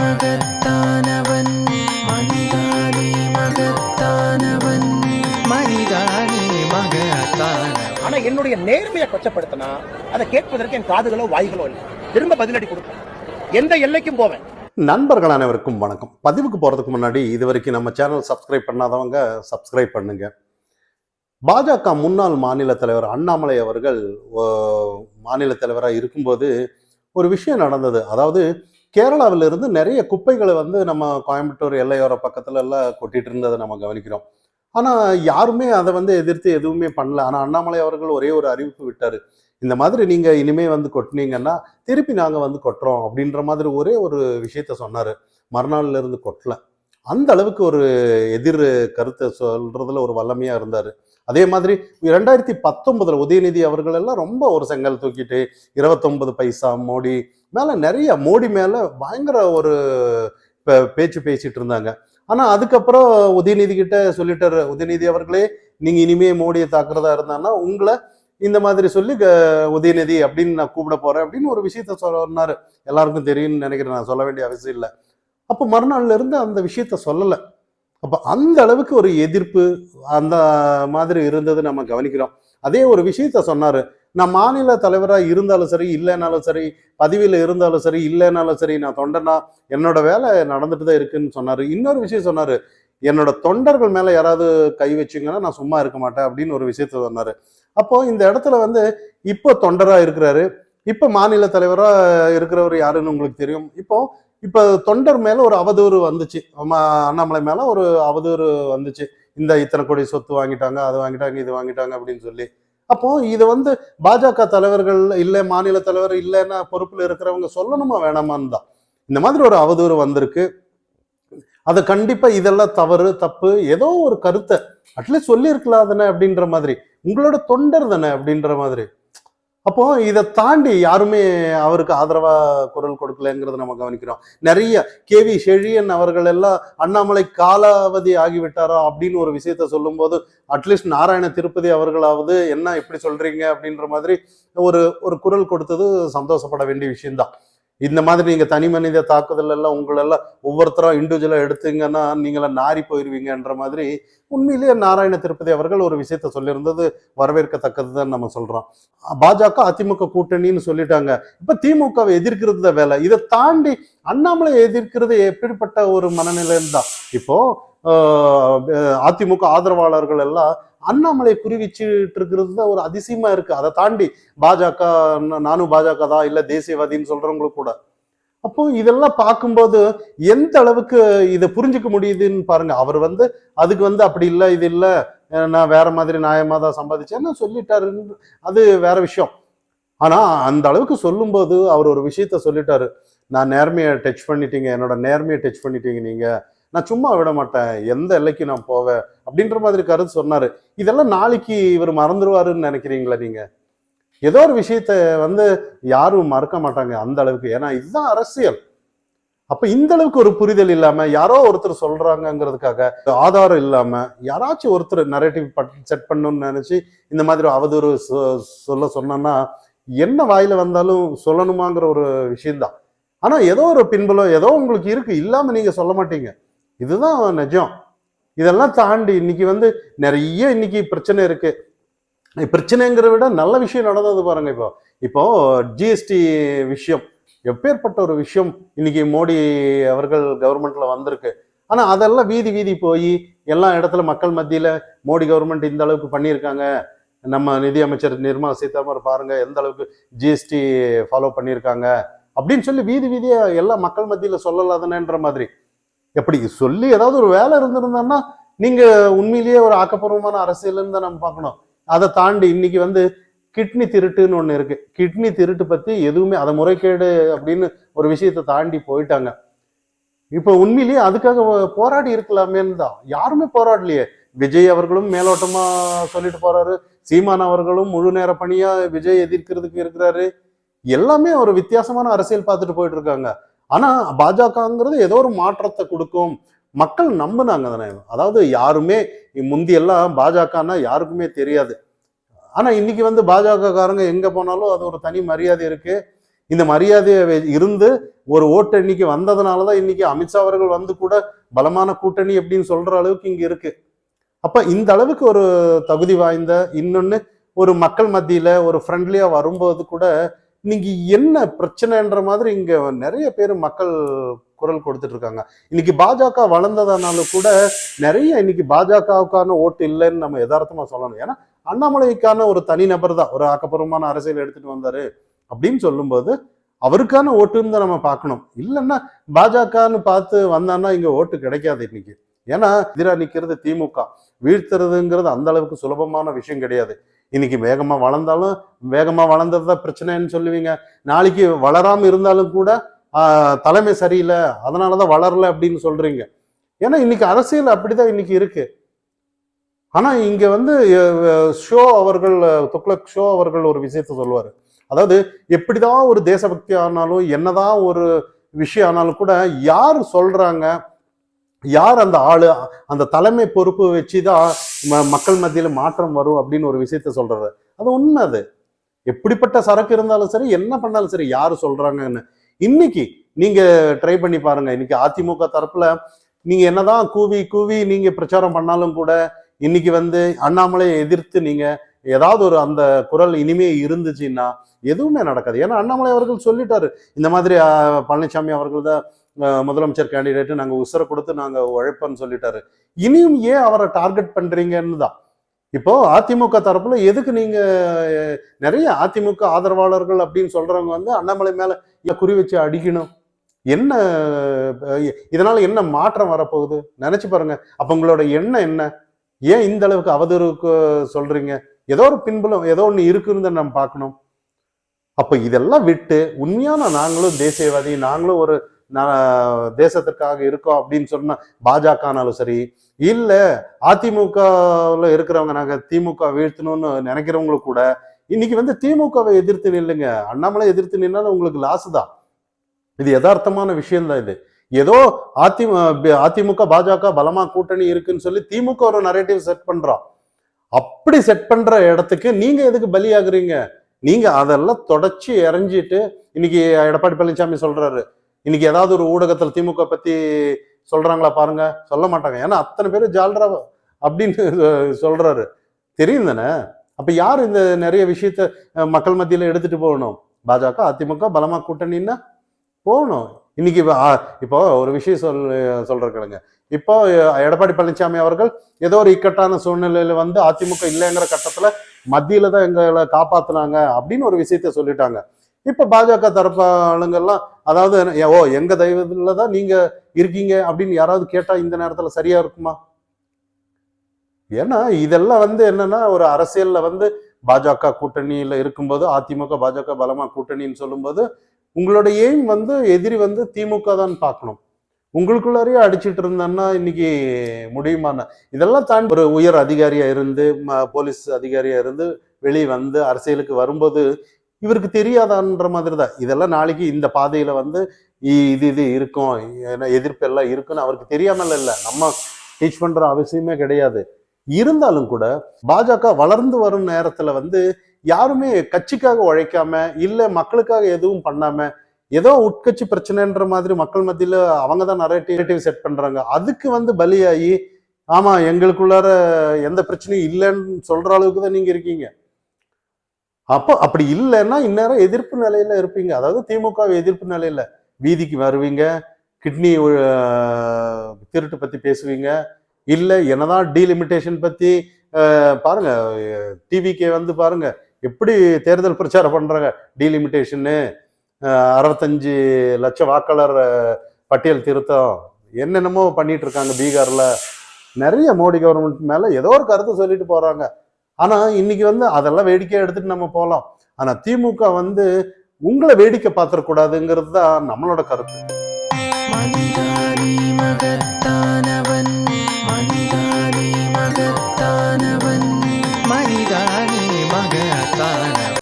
மகத்தானவன் மகத்தானவன். மகத்தானவன். ஆனா என்னுடைய நேர்மையை கொச்சப்படுத்தினா அதை கேட்பதற்கு என் காதுகளோ வாய்களோ இல்லை. திரும்ப பதிலடி கொடுப்பேன் எந்த எல்லைக்கும் போவேன். நண்பர்கள் அனைவருக்கும் வணக்கம். பதிவுக்கு போகிறதுக்கு முன்னாடி இது வரைக்கும் நம்ம சேனல் சப்ஸ்கிரைப் பண்ணாதவங்க சப்ஸ்கிரைப் பண்ணுங்க. பாஜக முன்னாள் மாநில தலைவர் அண்ணாமலை அவர்கள் ஓ, மாநில தலைவராக இருக்கும்போது ஒரு விஷயம் நடந்தது. அதாவது கேரளாவிலிருந்து நிறைய குப்பைகளை வந்து நம்ம கோயம்புத்தூர் எல்லையோர பக்கத்துல எல்லாம் கொட்டிட்டு இருந்ததை நம்ம கவனிக்கிறோம். ஆனா யாருமே அதை வந்து எதிர்த்து எதுவுமே பண்ணல. ஆனா அண்ணாமலை அவர்கள் ஒரே ஒரு அறிவிப்பு விட்டாரு. இந்த மாதிரி நீங்க இனிமே வந்து கொட்டினீங்கன்னா திருப்பி நாங்க வந்து கொட்டுறோம் அப்படின்ற மாதிரி ஒரே ஒரு விஷயத்த சொன்னாரு. மறுநாள்ல இருந்து கொட்டல. அந்த அளவுக்கு ஒரு எதிர் கருத்தை சொல்றதுல ஒரு வல்லமையா இருந்தாரு. அதே மாதிரி ரெண்டாயிரத்தி பத்தொன்பதுல உதயநிதி அவர்கள் எல்லாம் ரொம்ப ஒரு செங்கல் தூக்கிட்டு இருபத்தொன்பது பைசா மோடி மேல நிறைய மோடி மேல பயங்கர ஒரு பேச்சு பேசிட்டு இருந்தாங்க. ஆனா அதுக்கப்புறம் உதயநிதி கிட்ட சொல்லிட்டாரு உதயநிதி அவர்களே நீங்க இனிமே மோடியை தாக்குறதா இருந்தான்னா உங்களை இந்த மாதிரி சொல்லி க- உதயநிதி அப்படின்னு நான் கூப்பிட போறேன் அப்படின்னு ஒரு விஷயத்த சொன்னாரு. எல்லாருக்கும் தெரியும்னு நினைக்கிறேன் நான் சொல்ல வேண்டிய அவசியம் இல்லை. அப்போ மறுநாள்ல இருந்து அந்த விஷயத்த சொல்லலை. அப்போ அந்த அளவுக்கு ஒரு எதிர்ப்பு அந்த மாதிரி இருந்தது நம்ம கவனிக்கிறோம். அதே ஒரு விஷயத்த சொன்னார். நான் மாநில தலைவராக இருந்தாலும் சரி இல்லைனாலும் சரி பதவியில் இருந்தாலும் சரி இல்லைனாலும் சரி நான் தொண்டனா என்னோட வேலை நடந்துட்டு தான் இருக்குன்னு சொன்னார். இன்னொரு விஷயம் சொன்னார். என்னோட தொண்டர்கள் மேலே யாராவது கை வச்சிங்கன்னா நான் சும்மா இருக்க மாட்டேன் அப்படின்னு ஒரு விஷயத்த சொன்னார். அப்போது இந்த இடத்துல வந்து இப்போ தொண்டராக இருக்கிறாரு. இப்போ மாநில தலைவராக இருக்கிறவர் யாருன்னு உங்களுக்கு தெரியும். இப்போ இப்போ தொண்டர் மேல ஒரு அவதூறு வந்துச்சு. அண்ணாமலை மேல ஒரு அவதூறு வந்துச்சு. இந்த இத்தனை கோடி சொத்து வாங்கிட்டாங்க அது வாங்கிட்டாங்க இது வாங்கிட்டாங்க அப்படின்னு சொல்லி. அப்போ இதை வந்து பாஜக தலைவர்கள் இல்லை மாநில தலைவர் இல்லைன்னா பொறுப்பில் இருக்கிறவங்க சொல்லணுமா வேணாமான்னு தான். இந்த மாதிரி ஒரு அவதூறு வந்திருக்கு. அதை கண்டிப்பாக இதெல்லாம் தவறு தப்பு ஏதோ ஒரு கருத்தை. அட்லீஸ்ட் சொல்லியிருக்கலாம் தானே அப்படின்ற மாதிரி. உங்களோட தொண்டர் தானே அப்படின்ற மாதிரி. அப்போ இதை தாண்டி யாருமே அவருக்கு ஆதரவா குரல் கொடுக்கலங்கிறத நம்ம கவனிக்கிறோம். நிறைய கே வி செழியன் அவர்கள் எல்லாம் அண்ணாமலை காலாவதி ஆகிவிட்டாரா அப்படின்னு ஒரு விஷயத்த சொல்லும்போது அட்லீஸ்ட் நாராயண திருப்பதி அவர்களாவது என்ன இப்படி சொல்றீங்க? அப்படின்ற மாதிரி ஒரு ஒரு குரல் கொடுத்தது சந்தோஷப்பட வேண்டிய விஷயம்தான். இந்த மாதிரி நீங்கள் தனி மனித தாக்குதல் எல்லாம் உங்களெல்லாம் ஒவ்வொருத்தரும் இண்டிவிஜுவலாக எடுத்தீங்கன்னா நீங்களாம் நாரி போயிருவீங்கன்ற மாதிரி உண்மையிலேயே நாராயண திருப்பதி அவர்கள் ஒரு விஷயத்த சொல்லியிருந்தது வரவேற்கத்தக்கது தான் நம்ம சொல்கிறோம் பாஜக அதிமுக கூட்டணின்னு சொல்லிட்டாங்க. இப்போ திமுகவை எதிர்க்கிறது தான் வேலை. இதை தாண்டி அண்ணாமலை எதிர்க்கிறது எப்படிப்பட்ட ஒரு மனநிலையம் தான் இப்போ அதிமுக ஆதரவாளர்கள் எல்லாம் அண்ணாமலை குறிவிச்சுட்டு இருக்கிறது தான் ஒரு அதிசயமா இருக்கு. அதை தாண்டி பாஜக நானும் பாஜக தான் இல்ல தேசியவாதின்னு சொல்றவங்களுக்கு கூட. அப்போ இதெல்லாம் பார்க்கும்போது எந்த அளவுக்கு இதை புரிஞ்சுக்க முடியுதுன்னு பாருங்க. அவர் வந்து அதுக்கு வந்து அப்படி இல்லை இது இல்லை. நான் வேற மாதிரி நியாயமா தான் சம்பாதிச்சேன்னு சொல்லிட்டாருன்னு அது வேற விஷயம். ஆனா அந்த அளவுக்கு சொல்லும்போது அவர் ஒரு விஷயத்த சொல்லிட்டாரு. நான் நேர்மையை டச் பண்ணிட்டீங்க. என்னோட நேர்மையை டச் பண்ணிட்டீங்க நீங்க. நான் சும்மா விட மாட்டேன் எந்த எல்லைக்கு நான் போவேன்? அப்படின்ற மாதிரி கருத்து சொன்னாரு. இதெல்லாம் நாளைக்கு இவர் மறந்துடுவாருன்னு நினைக்கிறீங்களா நீங்க? ஏதோ ஒரு விஷயத்த வந்து யாரும் மறக்க மாட்டாங்க அந்த அளவுக்கு. ஏன்னா இதுதான் அரசியல். அப்ப இந்த அளவுக்கு ஒரு புரிதல் இல்லாம யாரோ ஒருத்தர் சொல்றாங்கங்கிறதுக்காக ஆதாரம் இல்லாம யாராச்சும் ஒருத்தர் நரேட்டிவ் செட் பண்ணணும்னு நினைச்சு இந்த மாதிரி அவதூறு சொ- சொல்ல சொன்னோன்னா என்ன வாயில வந்தாலும் சொல்லணுமாங்கிற ஒரு விஷயம்தான். ஆனா ஏதோ ஒரு பின்புலம் ஏதோ உங்களுக்கு இருக்கு. இல்லாம நீங்க சொல்ல மாட்டீங்க. இதுதான் நிஜம். இதெல்லாம் தாண்டி இன்னைக்கு வந்து நிறைய இன்னைக்கு பிரச்சனை இருக்கு. பிரச்சனைங்கிறத விட நல்ல விஷயம் நடந்தது பாருங்க இப்போ. இப்போ ஜிஎஸ்டி விஷயம் எப்பேற்பட்ட ஒரு விஷயம் இன்னைக்கு மோடி அவர்கள் கவர்மெண்ட்ல வந்திருக்கு. ஆனா அதெல்லாம் வீதி வீதி போய் எல்லா இடத்துல மக்கள் மத்தியில மோடி கவர்மெண்ட் இந்த அளவுக்கு பண்ணியிருக்காங்க. நம்ம நிதி அமைச்சர் நிர்மலா சீதாராமன் பாருங்க எந்த அளவுக்கு ஜிஎஸ்டி ஃபாலோ பண்ணியிருக்காங்க. அப்படின்னு சொல்லி வீதி வீதியா எல்லா மக்கள் மத்தியில சொல்லலாதானேன்ற மாதிரி. எப்படி சொல்லி ஏதாவது ஒரு வேலை இருந்திருந்தோம்னா நீங்க உண்மையிலேயே ஒரு ஆக்கப்பூர்வமான அரசியல்னு தான் நம்ம பார்க்கணும். அதை தாண்டி இன்னைக்கு வந்து கிட்னி திருட்டுன்னு ஒன்று இருக்கு. கிட்னி திருட்டு பத்தி எதுவுமே அதை முறைகேடு அப்படின்னு ஒரு விஷயத்தை தாண்டி போயிட்டாங்க. இப்போ உண்மையிலேயே அதுக்காக போராடி இருக்கலாமேன்னு தான். யாருமே போராடலையே. விஜய் அவர்களும் மேலோட்டமா சொல்லிட்டு போறாரு. சீமான் அவர்களும் முழு நேர பணியா விஜய் எதிர்க்கிறதுக்கு இருக்கிறாரு. எல்லாமே ஒரு வித்தியாசமான அரசியல் பார்த்துட்டு போயிட்டு இருக்காங்க. ஆனா பாஜகங்கிறது ஏதோ ஒரு மாற்றத்தை கொடுக்கும். மக்கள் நம்பினாங்க தானே. அதாவது யாருமே முந்தியெல்லாம் பாஜகன்னா யாருக்குமே தெரியாது. ஆனா இன்னைக்கு வந்து பாஜகக்காரங்க எங்கே எங்க போனாலும் அது ஒரு தனி மரியாதை இருக்கு. இந்த மரியாதையை இருந்து ஒரு ஓட்டு இன்னைக்கு வந்ததுனால தான் இன்னைக்கு அமித்ஷா அவர்கள் வந்து கூட பலமான கூட்டணி அப்படின்னு சொல்ற அளவுக்கு இங்க இருக்கு. அப்ப இந்த அளவுக்கு ஒரு தகுதி வாய்ந்த இன்னொன்னு ஒரு மக்கள் மத்தியில ஒரு ஃப்ரெண்ட்லியா வரும்போது கூட இன்னைக்கு என்ன பிரச்சனைன்ற மாதிரி இங்க நிறைய பேர் மக்கள் குரல் கொடுத்துட்டு இருக்காங்க இன்னைக்கு பாஜக வளர்ந்ததுனால கூட நிறைய இன்னைக்கு பாஜகவுக்கான ஓட்டு இல்லைன்னு நம்ம யதார்த்தமா சொல்லணும். ஏன்னா அண்ணாமலைக்கான ஒரு தனிநபர் தான். ஒரு ஆக்கப்பூர்வமான அரசியல் எடுத்துட்டு வந்தாரு அப்படின்னு சொல்லும்போது அவருக்கான ஓட்டுன்னு தான் நம்ம பார்க்கணும். இல்லைன்னா பாஜகன்னு பார்த்து வந்தான்னா இங்க ஓட்டு கிடைக்காது இன்னைக்கு. ஏன்னா எதிராக நிற்கிறது திமுக. வீழ்த்துறதுங்கிறது அந்த அளவுக்கு சுலபமான விஷயம் கிடையாது. இன்னைக்கு வேகமாக வளர்ந்தாலும் வேகமாக வளர்ந்தது தான் பிரச்சனைன்னு சொல்லுவீங்க. நாளைக்கு வளராமல் இருந்தாலும் கூட தலைமை சரியில்லை அதனாலதான் வளரல அப்படின்னு சொல்றீங்க. ஏன்னா இன்னைக்கு அரசியல் அப்படிதான் இன்னைக்கு இருக்கு. ஆனா இங்க வந்து ஷோ அவர்கள் துக்ளக் ஷோ அவர்கள் ஒரு விஷயத்த சொல்லுவார். அதாவது எப்படிதான் ஒரு தேசபக்தி ஆனாலும் என்னதான் ஒரு விஷயம் ஆனாலும் கூட யார் சொல்றாங்க யார் அந்த ஆளு? அந்த தலைமை பொறுப்பு வச்சுதான் ம- மக்கள் மத்தியில மாற்றம் வரும் அப்படின்னு ஒரு விஷயத்த சொல்றாரு அது உண்மை அது. எப்படிப்பட்ட சரக்கு இருந்தாலும் சரி என்ன பண்ணாலும் சரி யாரு சொல்றாங்கன்னு. இன்னைக்கு நீங்க ட்ரை பண்ணி பாருங்க. இன்னைக்கு அதிமுக தரப்புல நீங்க என்னதான் கூவி கூவி நீங்க பிரச்சாரம் பண்ணாலும் கூட இன்னைக்கு வந்து அண்ணாமலையை எதிர்த்து நீங்க ஏதாவது ஒரு அந்த குரல் இனிமே இருந்துச்சுன்னா எதுவுமே நடக்காது. ஏன்னா அண்ணாமலை அவர்கள் சொல்லிட்டாரு. இந்த மாதிரி பழனிசாமி அவர்கள் தான் முதலமைச்சர் கேண்டிடேட்டு நாங்கள் உசுரை கொடுத்து நாங்கள் உழைப்போன்னு சொல்லிட்டாரு. இனியும் ஏன் அவரை டார்கெட் பண்ணுறீங்கன்னு தான். இப்போ அதிமுக தரப்புல எதுக்கு நீங்க நிறைய அதிமுக ஆதரவாளர்கள் அப்படின்னு சொல்றவங்க வந்து அண்ணாமலை மேல குறி வச்சு அடிக்கணும்? என்ன இதனால என்ன மாற்றம் வரப்போகுது? நினைச்சு பாருங்க. அப்ப உங்களோட எண்ணம் என்ன? ஏன் இந்த அளவுக்கு அவதூறுக்கு சொல்றீங்க? ஏதோ ஒரு பின்புலம் ஏதோ ஒண்ணு இருக்குன்னு நம்ம பார்க்கணும். அப்ப இதெல்லாம் விட்டு உண்மையான நாங்களும் தேசியவாதி நாங்களும் ஒரு நான் தேசத்திற்காக இருக்கோம் அப்படின்னு சொன்னா பாஜகனாலும் சரி இல்லை அதிமுகவில் இருக்கிறவங்க நாங்கள் திமுக வீழ்த்தணும்னு நினைக்கிறவங்களும் கூட இன்னைக்கு வந்து திமுகவை எதிர்த்து நில்லுங்க. அண்ணாமலை எதிர்த்து நின்னாலும் உங்களுக்கு லாஸ் தான். இது யதார்த்தமான விஷயம் தான் இது. ஏதோ அதிமுக அதிமுக பாஜக பலமா கூட்டணி இருக்குன்னு சொல்லி திமுக ஒரு நரேட்டிவ் செட் பண்றோம். அப்படி செட் பண்ற இடத்துக்கு நீங்க எதுக்கு பலியாகுறீங்க? நீங்க அதெல்லாம் தொடச்சி இறஞ்சிட்டு இன்னைக்கு எடப்பாடி பழனிசாமி சொல்றாரு இன்னைக்கு ஏதாவது ஒரு ஊடகத்துல திமுக பத்தி சொல்றாங்களா பாருங்க. சொல்ல மாட்டாங்க. ஏன்னா அத்தனை பேர் ஜால்ரா அப்படின்னு சொல்றாரு. தெரியும் தானே? அப்ப யார் இந்த நிறைய விஷயத்த மக்கள் மத்தியில எடுத்துட்டு போகணும்? பாஜக அதிமுக பலமா கூட்டணின்னா போகணும். இன்னைக்கு இப்போ ஒரு விஷயம் சொல் சொல்ற கேளுங்க. இப்போ எடப்பாடி பழனிசாமி அவர்கள் ஏதோ ஒரு இக்கட்டான சூழ்நிலையில வந்து அதிமுக இல்லைங்கிற கட்டத்துல மத்தியில தான் எங்களை காப்பாத்துனாங்க அப்படின்னு ஒரு விஷயத்த சொல்லிட்டாங்க. இப்ப பாஜக தரப்பு ஆளுங்கெல்லாம் அதாவது என்ன, ஓ எங்க தெய்வத்துல தான் நீங்க இருக்கீங்க? அப்படின்னு யாராவது கேட்டா இந்த நேரத்துல சரியா இருக்குமா? ஏன்னா இதெல்லாம் வந்து என்னன்னா ஒரு அரசியல்ல வந்து பாஜக கூட்டணியில இருக்கும்போது அதிமுக பாஜக பலமா கூட்டணின்னு சொல்லும்போது உங்களோட எய்ம் வந்து எதிரி வந்து திமுக தான் பார்க்கணும். உங்களுக்குள்ளாரையே அடிச்சிட்டு இருந்தோன்னா இன்னைக்கு முடியுமான இதெல்லாம் தாண்டி ஒரு உயர் அதிகாரியா இருந்து போலீஸ் அதிகாரியா இருந்து வெளியே வந்து அரசியலுக்கு வரும்போது இவருக்கு தெரியாதான்ற மாதிரி தான் இதெல்லாம் நாளைக்கு இந்த பாதையில வந்து இது இது இருக்கும். எதிர்ப்பு எல்லாம் இருக்குன்னு அவருக்கு தெரியாமல் இல்லை. நம்ம டீச் பண்ற அவசியமே கிடையாது. இருந்தாலும் கூட பாஜக வளர்ந்து வரும் நேரத்துல வந்து யாருமே கட்சிக்காக உழைக்காம இல்லை மக்களுக்காக எதுவும் பண்ணாம ஏதோ உட்கட்சி பிரச்சனைன்ற மாதிரி மக்கள் மத்தியில அவங்க தான் நிறைய நரேட்டிவ் செட் பண்றாங்க. அதுக்கு வந்து பலியாகி ஆமா எங்களுக்குள்ளார எந்த பிரச்சனையும் இல்லைன்னு சொல்ற அளவுக்கு தான் நீங்க இருக்கீங்க. அப்போ அப்படி இல்லைன்னா இந்நேரம் எதிர்ப்பு நிலையில இருப்பீங்க. அதாவது திமுக எதிர்ப்பு நிலையில வீதிக்கு வருவீங்க கிட்னி திருட்டு பத்தி பேசுவீங்க. இல்லை என்னதான் டீலிமிட்டேஷன் பத்தி பாருங்க டிவிக்கே வந்து பாருங்க எப்படி தேர்தல் பிரச்சாரம் பண்றாங்க? டீலிமிட்டேஷன்னு அறுபத்தஞ்சு லட்சம் வாக்காளர் பட்டியல் திருத்தம் என்னென்னமோ பண்ணிட்டு இருக்காங்க பீகார்ல. நிறைய மோடி கவர்மெண்ட் மேல ஏதோ ஒரு கருத்து சொல்லிட்டு போறாங்க. ஆனா இன்னைக்கு வந்து அதெல்லாம் வேடிக்கையாக எடுத்துட்டு நம்ம போகலாம் ஆனால் திமுக வந்து உங்களை வேடிக்கை பார்த்துடக்கூடாதுங்கிறது தான் நம்மளோட கருத்து. மகத்தானவன் மனிதானி மகத்தானவன்.